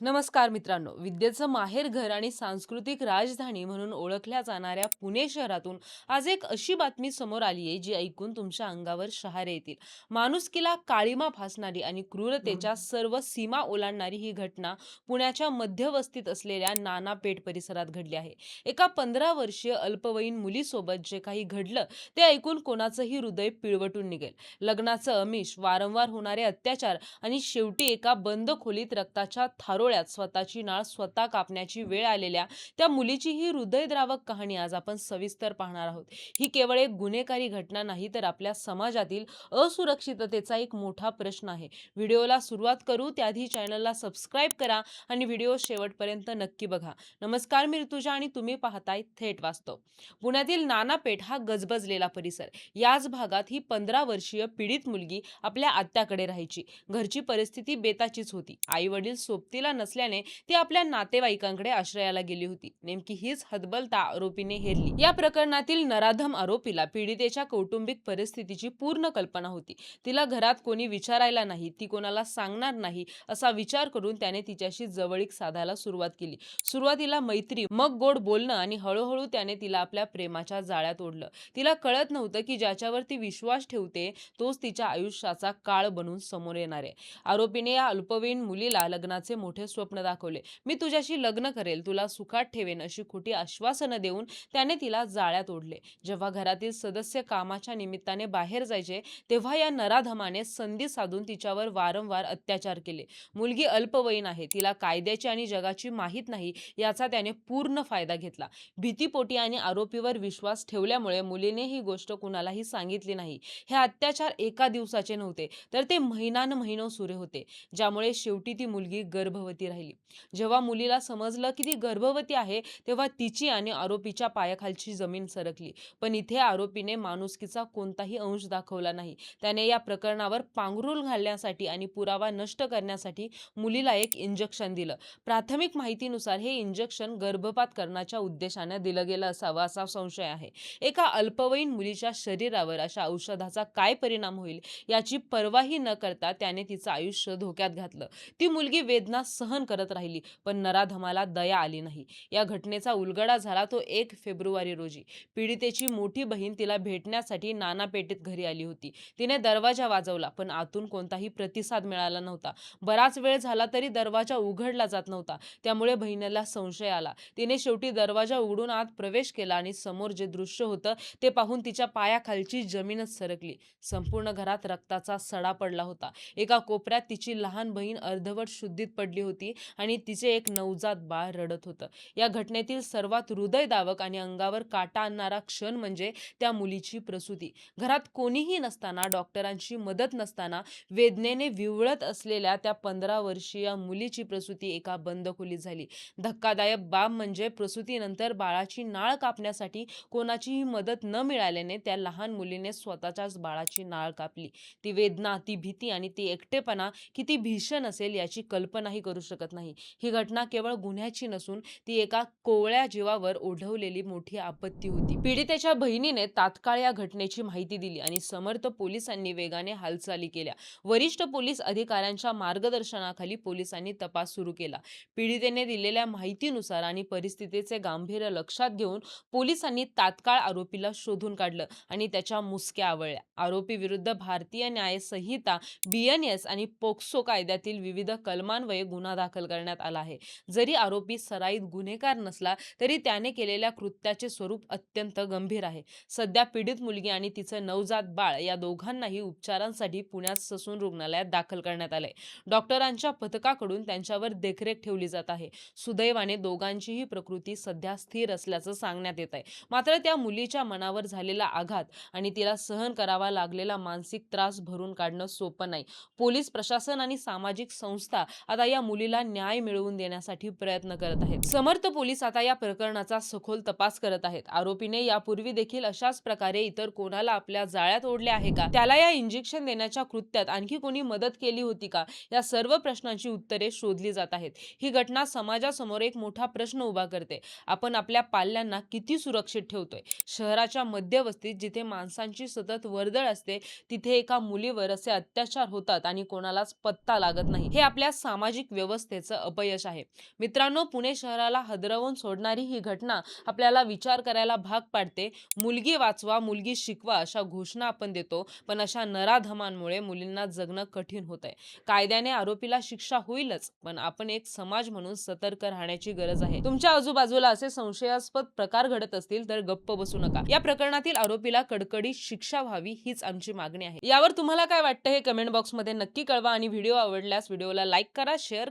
नमस्कार मित्रांनो. विद्येचं माहेरघर आणि सांस्कृतिक राजधानी म्हणून ओळखल्या जाणाऱ्या पुणे शहरातून आज एक अशी बातमी समोर आली आहे जी ऐकून तुमच्या अंगावर शहारे येतील. माणुसकीला काळीमा फासणारी आणि क्रूरतेच्या सर्व सीमा ओलांडणारी ही घटना पुण्याच्या मध्यवस्तीत असलेल्या नाना पेठ परिसरात घडली आहे. एका पंधरा वर्षीय अल्पवयीन मुलीसोबत जे काही घडलं ते ऐकून कोणाचंही हृदय पिळवटून निघेल. लग्नाचं अमिष वारंवार होणारे अत्याचार आणि शेवटी एका बंद खोलीत रक्ताच्या डोळ्यात स्वतःची नाळ स्वतः कापण्याची वेळ आलेल्या त्या मुलीची ही हृदयद्रावक कहाणी आज आपण सविस्तर पाहणार आहोत. ही केवळ एक गुन्हेगारी घटना नाही तर आपल्या समाजातील असुरक्षिततेचा एक मोठा प्रश्न आहे. व्हिडिओला सुरुवात करू त्याआधी चॅनलला सबस्क्राईब करा आणि व्हिडिओ शेवटपर्यंत नक्की बघा. नमस्कार मी ऋतुजा आणि तुम्ही पाहताय थेट वास्तव. पुण्यातील नानापेठ हा गजबजलेला परिसर. याच भागात ही पंधरा वर्षीय पीडित मुलगी आपल्या आत्याकडे राहायची. घरची परिस्थिती बेताचीच होती. आई वडील सोबतीला नसल्याने ती आपल्या नातेवाईकांकडे आश्रयाला गेली होती. नेमकी हीच हतबलता आरोपीने हेरली. या प्रकरणातील नराधम आरोपीला पीडितेच्या कौटुंबिक परिस्थितीची पूर्ण कल्पना होती. तिला घरात कोणी विचारायला नाही ती कोणाला सांगणार नाही असा विचार करून त्याने तिच्याशी जवळीक साधायला सुरुवात केली. सुरुवातीला मैत्री मग गोड बोलणं आणि हळूहळू त्याने तिला आपल्या प्रेमाच्या जाळ्यात ओढलं. तिला कळत नव्हतं की ज्याच्यावर ती विश्वास ठेवते तोच तिच्या आयुष्याचा काळ बनून समोर येणार आहे. आरोपीने या अल्पवयीन मुलीला लग्नाचे मोठे स्वप्न दाखवले. मी तुझ्याशी लग्न करेल. तुला सुखात ठेवेन अशी खोटी आश्वासनं देऊन त्याने तिला जाळ्यात ओढले. जेव्हा घरातील सदस्य कामाच्या निमित्ताने बाहेर जायचे तेव्हा या नराधमाने संधी साधून तिच्यावर वारंवार अत्याचार केले. मुलगी अल्पवयीन आहे. तिला कायद्याची आणि जगाची माहीत नाही याचा त्याने पूर्ण फायदा घेतला. भीतीपोटी आणि आरोपीवर विश्वास ठेवल्यामुळे मुलीने ही गोष्ट कुणालाही सांगितली नाही. हे अत्याचार एका दिवसाचे नव्हते तर ते महिनान महिनो सुरे होते ज्यामुळे शेवटी ती मुलगी गर्भवती गर्भवती राहिली. जेव्हा मुलीला समजलं की ती गर्भवती आहे तेव्हा तिची आणि आरोपीच्या पायाखालची जमीन सरकली. पण इथे आरोपीने माणुसकीचा कोणताही अंश दाखवला नाही. त्याने या प्रकरणावर पांघरूल घालण्यासाठी आणि पुरावा नष्ट करण्यासाठी मुलीला एक इंजेक्शन दिलं. प्राथमिक माहितीनुसार हे इंजेक्शन गर्भपात करण्याच्या उद्देशाने दिलं गेलं असावं असा संशय आहे. एका अल्पवयीन मुलीच्या शरीरावर अशा औषधाचा काय परिणाम होईल याची पर्वाही न करता त्याने तिचं आयुष्य धोक्यात घातलं. ती मुलगी वेदना सहन करत राहिली पण नराधमाला दया आली नाही. या घटनेचा उलगडा झाला तो एक फेब्रुवारी रोजी. पीडितेची मोठी बहीण तिला भेटण्यासाठी नाना घरी आली होती. तिने दरवाजा वाजवला पण आतून कोणताही प्रतिसाद मिळाला नव्हता. बराच वेळ झाला तरी दरवाजा उघडला जात नव्हता. त्यामुळे बहिणीला संशय आला. तिने शेवटी दरवाजा उघडून आत प्रवेश केला आणि समोर जे दृश्य होतं ते पाहून तिच्या पायाखालची जमीनच सरकली. संपूर्ण घरात रक्ताचा सडा पडला होता. एका कोपऱ्यात तिची लहान बहीण अर्धवट शुद्धीत पडली होती. आणि तिचे एक नवजात बाळ रडत होतं. या घटनेतील सर्वात हृदयदावक आणि अंगावर काटा आणणारा क्षण म्हणजे त्या मुलीची प्रसूती. घरात कोणीही नसताना डॉक्टरांची मदत नसताना वेदनेने विवळत असलेल्या त्या पंधरा वर्षीय मुलीची प्रसूती एका बंद खोलीत झाली. धक्कादायक बाब म्हणजे प्रसूतीनंतर बाळाची नाळ कापण्यासाठी कोणाचीही मदत न मिळाल्याने त्या लहान मुलीने स्वतःच्याच बाळाची नाळ कापली. ती वेदना ती भीती आणि ती एकटेपणा किती भीषण असेल याची कल्पनाही करू शकत नाही. ही घटना केवळ गुन्ह्याची नसून ती एका कोवळ्या जीवावर ओढवलेली मोठी आपत्ती होती. पीडितेच्या बहिणीने तात्काळ या घटनेची माहिती दिली आणि समर्थ पोलिसांनी वेगाने हालचाली केल्या. वरिष्ठ पोलीस अधिकाऱ्यांच्या मार्गदर्शनाखाली पोलिसांनी तपास सुरू केला. पीडितेने दिलेल्या माहितीनुसार आणि परिस्थितीचे गांभीर्य लक्षात घेऊन पोलिसांनी तात्काळ आरोपीला शोधून काढलं आणि त्याच्या मुसक्या आवळल्या. आरोपी विरुद्ध भारतीय न्याय संहिता बीएनएस आणि पोक्सो कायद्यातील विविध कलमान्वये गुन्हा गुन्हा दाखल करण्यात आला आहे. जरी आरोपी सराईत गुन्हेगार नसला तरी त्याने केलेल्या कृत्याचे स्वरूप अत्यंत गंभीर आहे. सध्या पीडित मुलगी आणि तिचं नवजात बाळ या दोघांनाही उपचारांसाठी पुण्यात ससून रुग्णालयात दाखल करण्यात आले डॉक्टरांच्या पथकाकडून त्यांच्यावर देखरेख ठेवली जात आहे. सुदैवाने दोघांचीही प्रकृती सध्या स्थिर असल्याचं सांगण्यात येत आहे मात्र त्या मुलीच्या मनावर झालेला आघात आणि तिला सहन करावा लागलेला मानसिक त्रास भरून काढणं सोपं नाही. पोलीस प्रशासन आणि सामाजिक संस्था आता या मुलीला न्याय मिळवून देण्यासाठी प्रयत्न करत आहेत. समर्थ पोलीस आता या प्रकरणाचा सखोल तपास करत आहेत. आरोपीने यापूर्वी देखील अशाच प्रकारे इतर कोणाला आपल्या जाळ्यात ओढले आहे का? त्याला या इंजेक्शन देण्याच्या कृत्यात आणखी कोणी मदत केली होती का? या सर्व प्रश्नांची उत्तरे शोधली जात आहेत. ही घटना समाजासमोर एक मोठा प्रश्न उभा करते. आपण आपल्या पाल्यांना किती सुरक्षित ठेवतोय? शहराच्या मध्यवस्तीत जिथे माणसांची सतत वर्दळ असते तिथे एका मुलीवर असे अत्याचार होतात आणि कोणालाच पत्ता लागत नाही. हे आपल्या सामाजिक व्यवस्थेचं अपयश आहे. मित्रांनो पुणे शहराला हदरवून सोडणारी ही घटना आपल्याला विचार करायला भाग पाडते. मुलगी वाचवा मुलगी शिकवा अशा घोषणा आपण देतो पण अशा नराधमांमुळे मुलींना जगणं कठीण होत आहे कायद्याने आरोपीला शिक्षा होईलच पण आपण एक समाज म्हणून सतर्क राहण्याची गरज आहे. तुमच्या आजूबाजूला असे संशयास्पद प्रकार घडत असतील तर गप्प बसू नका. या प्रकरणातील आरोपीला कडकडीत शिक्षा व्हावी हीच आमची मागणी आहे. यावर तुम्हाला काय वाटतं हे कमेंट बॉक्समध्ये नक्की कळवा आणि व्हिडिओ आवडल्यास व्हिडिओला लाईक करा शेअर